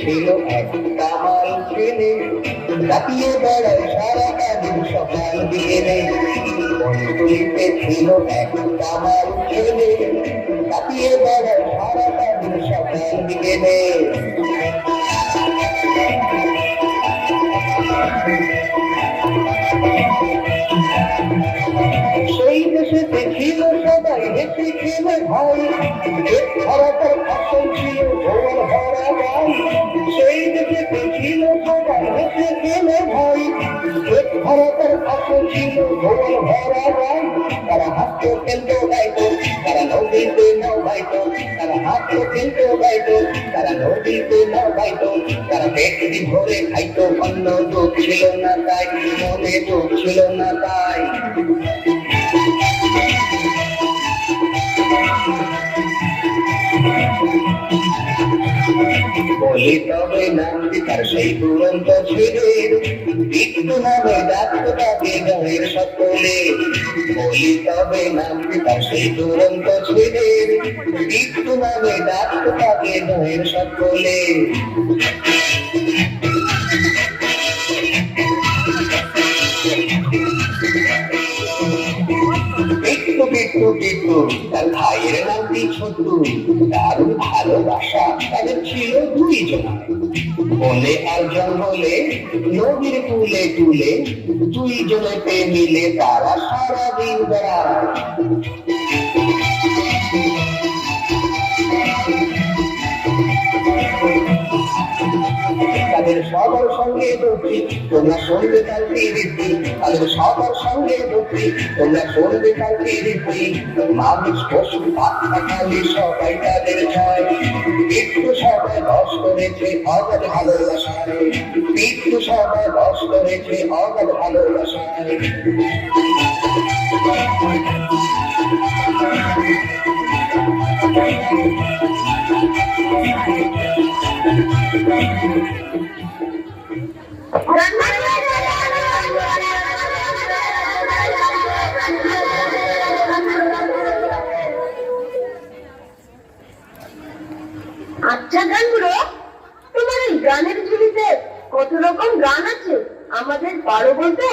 ছিল এক কামাল ছেলে। কাটিয়ে বেড়ায় সারাটা দিন সকাল বিকেলে। বনগুলিতে ছিল এক কামাল ছেলে। কাটিয়ে বেড়ায় সকাল সেই সবাই ভরা গাই তারা হাসতো খেলতো গাইতো তারা নদীতে নাও গাইতো তারা গাইতো তারা নদীতে নাও তারা ছিল না তাই, মনে দুঃখ ছিল না তাই। বলি তবে নামটি তার সেই দুরন্ত ছেলের বিষ্ণু হবে ডাকতো তাকে গাঁয়ের সকলে বলি তবে নামটি তার সেই দুরন্ত ছেলের বিষ্ণু নামে ডাকতো তাকে গাঁয়ের সকলে একটু একটু তার ভাইয়ের নাম ছোট্টু দারুণ ভালোবাসা তাদের ছিল দুইজন বলে আর জঙ্গলে নদীর কুলে কুলে দুইজনেতে মিলে তারা সারাদিন বেড়ায়। তাদের সবার সঙ্গে দুঃখী তোমরা শুনবে তার রীতি তাদের সবার সঙ্গে দুঃখী তোমরা শুনবে তার রীতি মানুষ পশু, পাখা খালি সবাই তাদের চায় মৃত্যু সবাই বস করেছে অগাধ ভালোবাসায়। মৃত্যু সবাই বস করেছে অগাধ ভালোবাসায়। আচ্ছা গানগুলো, তোমার এই গানের ঝুলিতে কত রকম গান আছে? আমাদের পারো বলতে?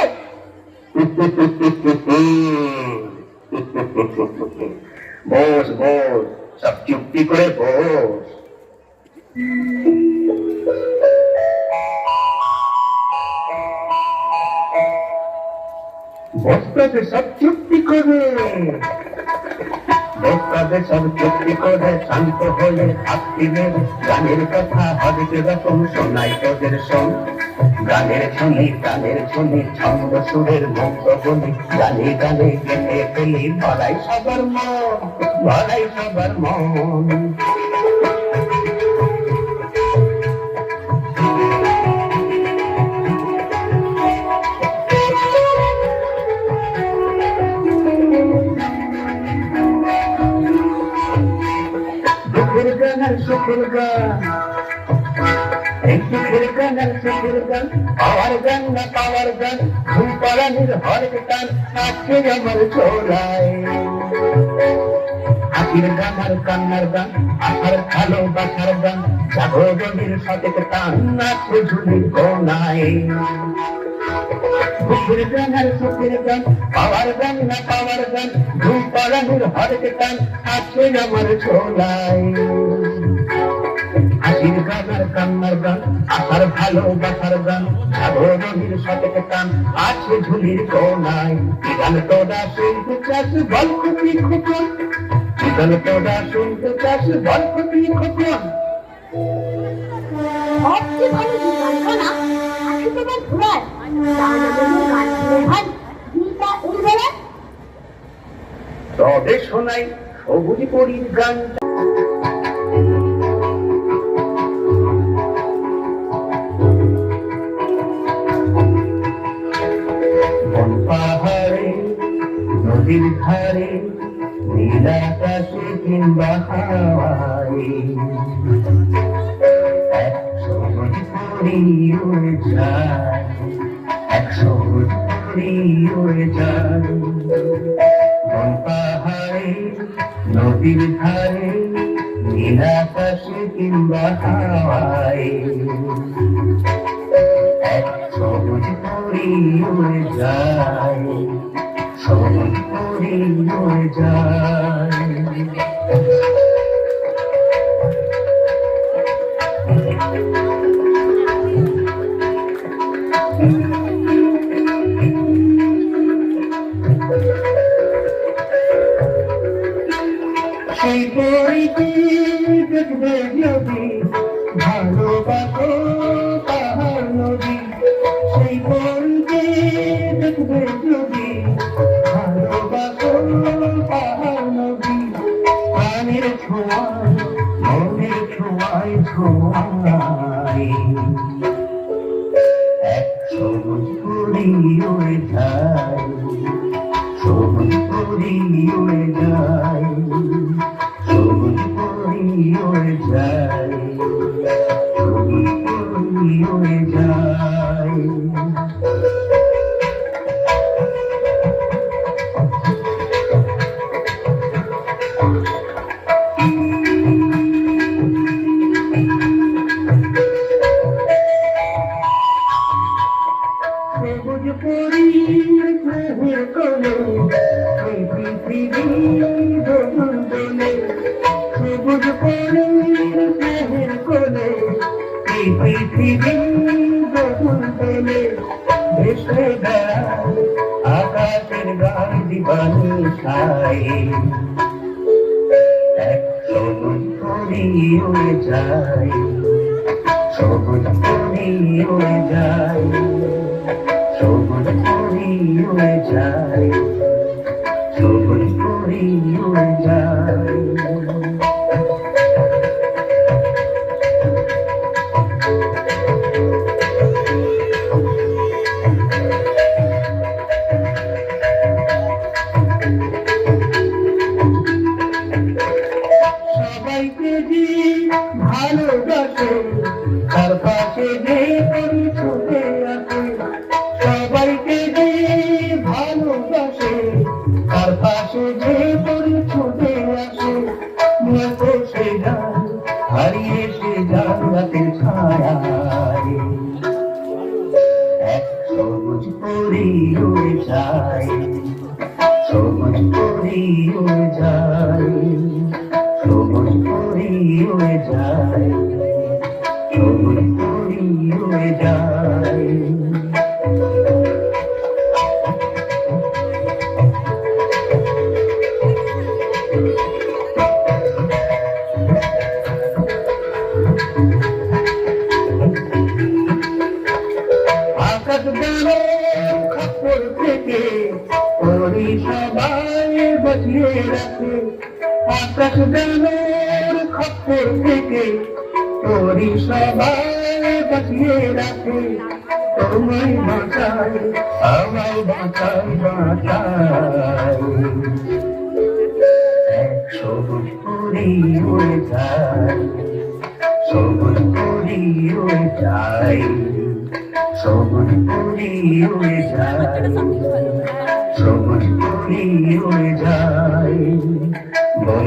বস বস, সব চুক্তি করে বস। বস্তাতে সব চুক্তি করে। বস্তাতে সব চুক্তি করে, শান্ত হয়ে নেবে গানের কথা হরেক রকম, শোনাই তোদের শোন গানের শুনি গানের শুনি ছন্দ সুরের মুক্ত বলি গানে গানে গেতে ফেলি, ভরাই সবার মন, ভরাই সবার মন। আর সুখের গান এই সুখের গান আর সুখের গান না পাওয়ার গান ঘুম পাড়ানির হরেক গান আছে আমার চোরায় হাসির গান আর কান্নার গান আশার ভালোবাসার গান জাগরণের সতেক টান নাচে ঝুলির কোনায় সুখের গান আর সুখের গান পাওয়ার গান না পাওয়ার গান ঘুম পাড়ানির হরেক গান আছে আমার ছোলায় হাসির গান আর কান্নার গান আশার ভালোবাসার গান সাগরণীর সতেক টান আছে ঝুলির কোনায় গান তোরা শুনতে চাস খুবই খুকন গান তোরা শুনতে চাস খুবই খুকন সবচেয়ে ভালো গান গীতা এই বেলা তবে শোনাই সবুজ পরীর গান পাহাড়ে, নদীর ধারে, নীল আকাশে কিংবা হাওয়ায়। সবুজ পরী যায় পরী উড়ে যায়। পাহাড়ে, নদীর ধারে নীল নীল আকাশে কিংবা হাওয়ায়। এক সবুজ পরি উড়ে যায় সবুজ পরি উড়ে যায়। সেই যায় সবুজ সবুজ হয়ে যায়। সবুজ পরি হয়ে যায়। সবুজ পরি হয়ে যায়। হয়ে যায়। আকাশ গেলো খপর থেকে পরি সবাই বসিয়ে রাখে। তোমায় বাঁচাই আমায় বাঁচাই বাঁচাই সবুজ পরি উড়ে যায়, সবুজ পরি উড়ে যায়, সবুজ পরি উড়ে যায়, সবুজ পরি উড়ে যায়। বন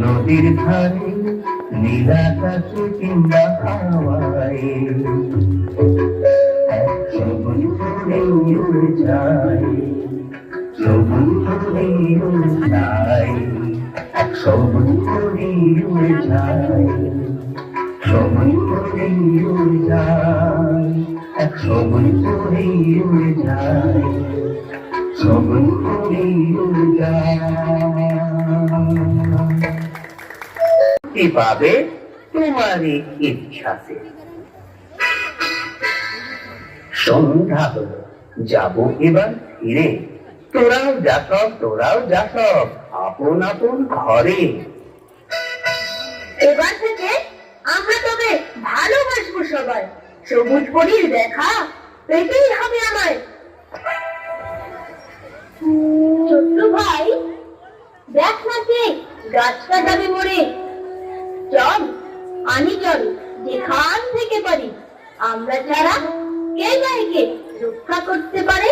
নদীর ধারে নীল আকাশে কিংবা হাওয়ায়। সবুজ পরি উড়ে যায় সবুজ পরি উড়ে যায় সবুজ পরি উড়ে যায় পরি এভাবে তোমারই সন্ধ্যা হলো, যাব এবার ফিরে। তোরাও যাসব তোরাও যাসব আপন আপন ঘরে। এবার থেকে আমরা তবে ভালোবাসবো সবাই। সবুজ পরীর দেখা, পেতেই হবে আমায়। ছোট্ট ভাই, দেখ না কে গাছটা যাবে মরে। চল আনি চল, যেখান থেকে পারি। আমরা ছাড়া কে গাইকে রক্ষা করতে পারে?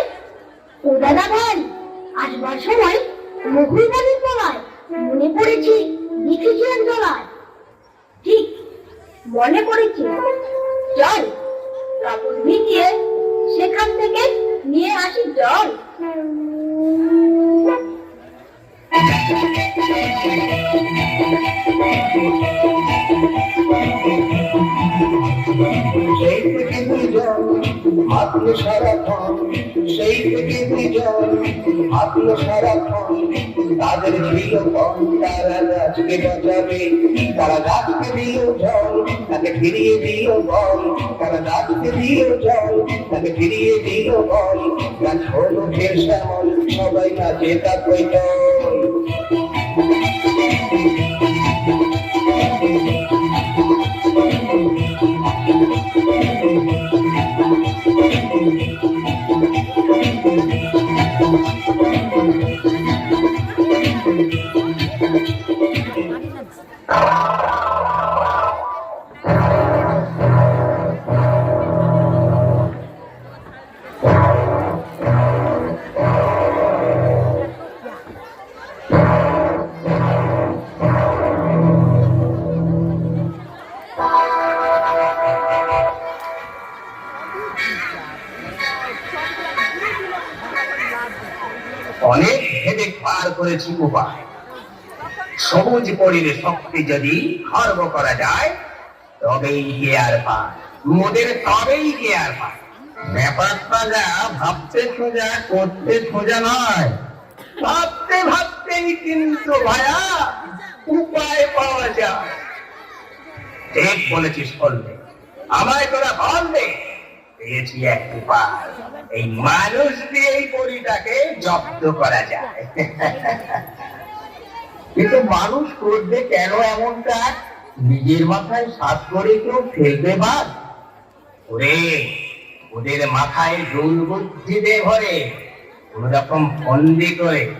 ও দাদা ভাই, আসবার সময় মুঘল বাড়ির পড়ায় মনে পড়েছে লিখেছিলেন জলায় ঠিক মনে পড়েছে। চল, কাপড় ভিজিয়ে সেখান থেকে নিয়ে আসি জল সেই থেকে দুজন মাতল সারাক্ষণ। সেই থেকে দুজন মাতল সারাক্ষণ। তাদের ছিল পণ তারা গাছকে বাঁচাবে, তারা গাছকে দিল জল, তাকে ফিরিয়ে দিল বল। তারা গাছকে দিল জল, তাকে ফিরিয়ে দিল বল। গাছ হলো ফের শ্যামল, সবাই নাচে তার কৈতল। অনেক পরীর শক্তি যদি খর্ব করা যায়, তবেই গিয়ার পায়। মোদের তবেই গিয়ার পায়। ব্যাপারটা যা ভাবতে সোজা, করতে সোজা নয়। ভাবতে ভাবতেই কিন্তু ভায়া উপায় পাওয়া যায়। ঠিক বলেছিস, বলবে। আমায় তোরা বল দে পেয়েছি এক উপায়। এই মানুষ দিয়ে এই পরিটাকে জব্দ করা যায়। কিন্তু মানুষ করবে কেন এমনটা? নিজের মাথায় সাত করে কেউ ফেলবে বাদ ওরে, ওদের মাথায় দুল বুদ্ধি দে ভরে কোন রকম ফন্দি করে।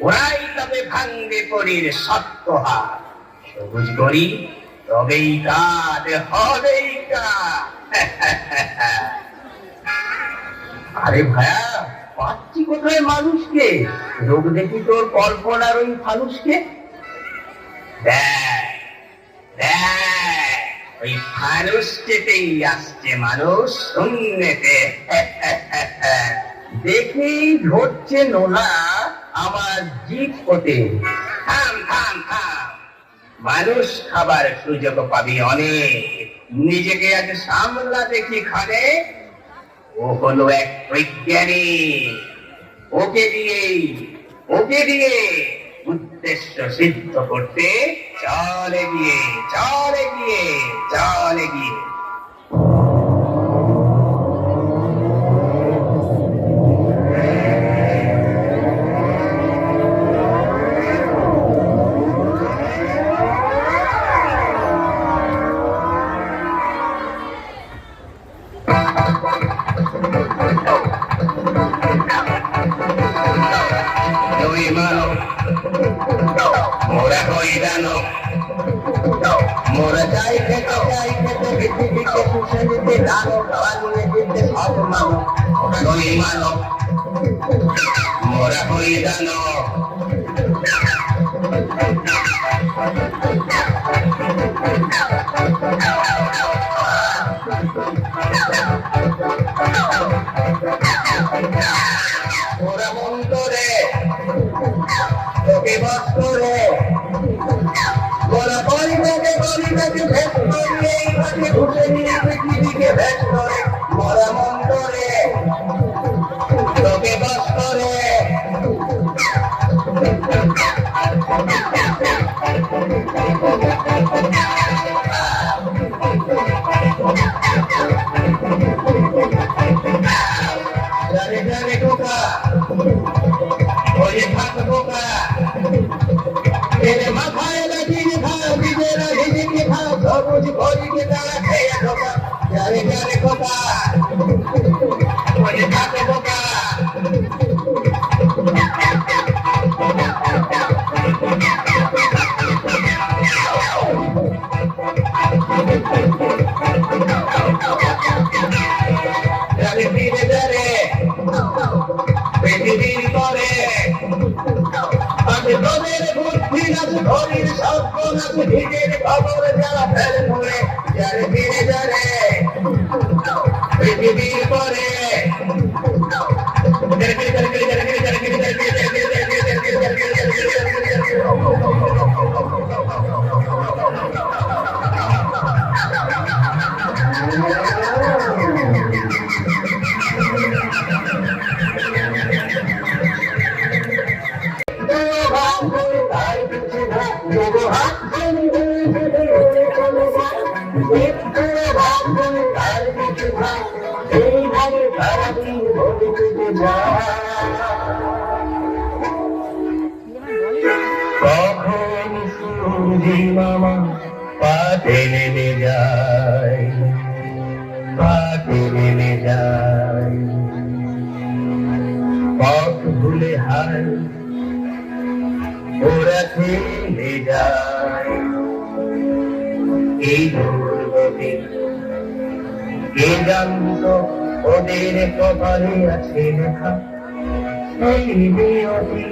ওরাই তবে ভাঙ্গে পরির সত্য হাত সবুজ করি তবেই কাজ হবেই কাজ আরে ভাইয়া পাচ্ছি কোথায় মানুষকে? রোগ দেখি তোর কল্পনার ওই ফানুষকে ওই আসছে মানুষ শূন্যতে দেখেই ধরছে নোনা আমার ওতে থাম থাম থাম। মানুষ খাবার সুযোগ পাবি অনেক। নিজেকে আজ সামলা দেখি খানে। ও হলো এক বৈজ্ঞানিক ওকে দিয়ে ওকে দিয়ে উদ্দেশ্য সিদ্ধ করতে চলে গিয়ে চলে গিয়ে চলে গিয়ে খাও সবুজ ভরিকে তারা કોના ભીગેર બાબો રે જાલા ફેલ મોરે જ્યારે ભીને જારે ભીગીર পথ ভুলে হায় ওরা থেমে যায়। এই দুর্গতি কে জানত ওদের কপালে আছে লেখা? এই নিয়তি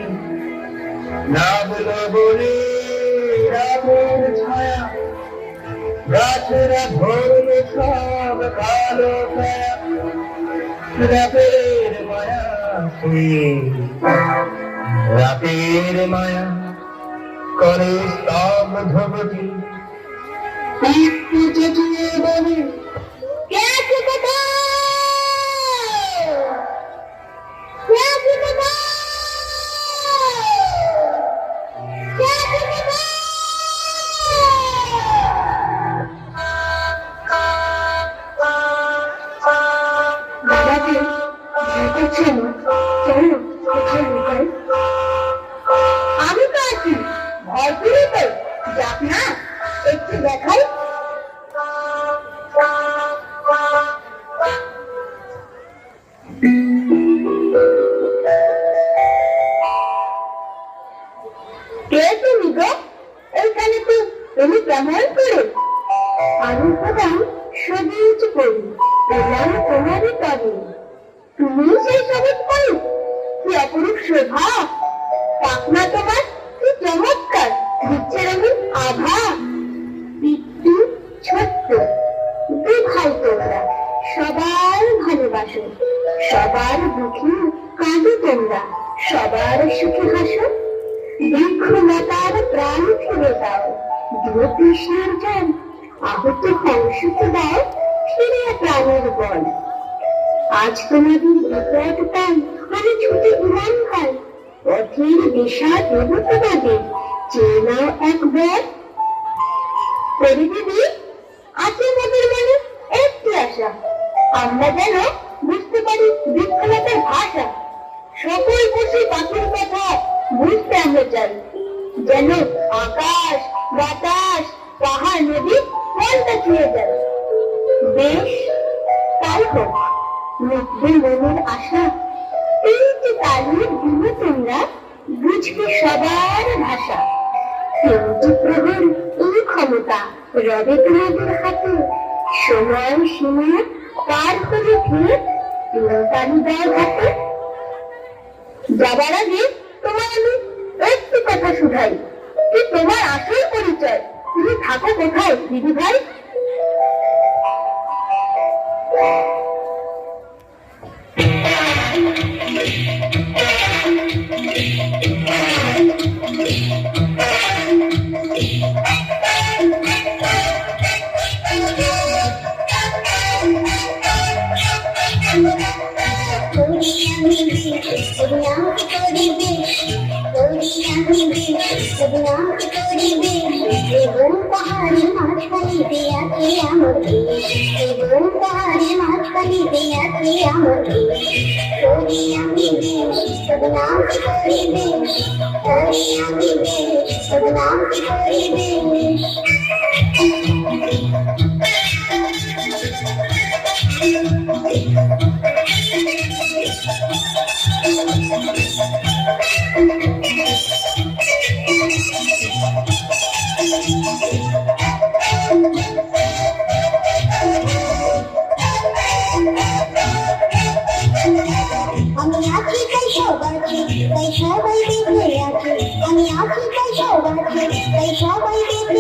নামলো বলে রামের ছায়া গাছেরা ধরলে সব কালো রাতের মায়া। রাতের মায়া করে স্তব্ধবতী একটু চেঁচিয়ে তুমি কেমন করে। আমি প্রধান সবুজ করি এলাম তোমারই তবে তুমি সেই সবুজ করি কি অপরূপ শোভা। পাখনা তোমার, কি চমৎকার দিচ্ছে রঙিন আভা। বিট্টু ছোট্ট দু ভাই তোমরা, সবার ভালোবাসো, সবার দুঃখে কাঁদো তোমরা, সবার সুখে হাসো। দীর্ঘলতার প্রাণ ফিরে দাও। দূর কৃষ্ণের জল আহত কংসকে দাও ফিরে প্রাণের বল। আজ তোমাদের বিপদ তাই আমি ছুটে উড়ান খাই পথের দিশা দেব চেয়ে নাও একবার। করে দিবি আছে মোদের মনে একটি আশা। আমরা যেন বুঝতে পারি বৃক্ষলতার ভাষা। সকল পশু পাখির কথা বুঝতে আমরা চাই যেন আকাশ বাতাস, পাহাড়, নদী মনটা ছুঁয়ে যায় বেশ, তাই হোক লোকদের মনের আশা। এই যে তালির দিনে তোমরা, বুঝবে সবার ভাষা। কিন্তু প্রভুর এই ক্ষমতা রবে তোমাদের হাতে। সময় সীমা পার হলে ফিরে লতারি দেয় হাতে। যাবার আগে তোমার আমি একটি কথা শুধাই। তোমার আসল পরিচয়। তুমি থাকো কোথায় দিদি ভাই মাঝখানিতে আছে আমার এবং পাহাড়ের মাঝখানিতে আছে আমার করি আমি তবে নাম করিবে করি আমি তবে নাম করিবে আমি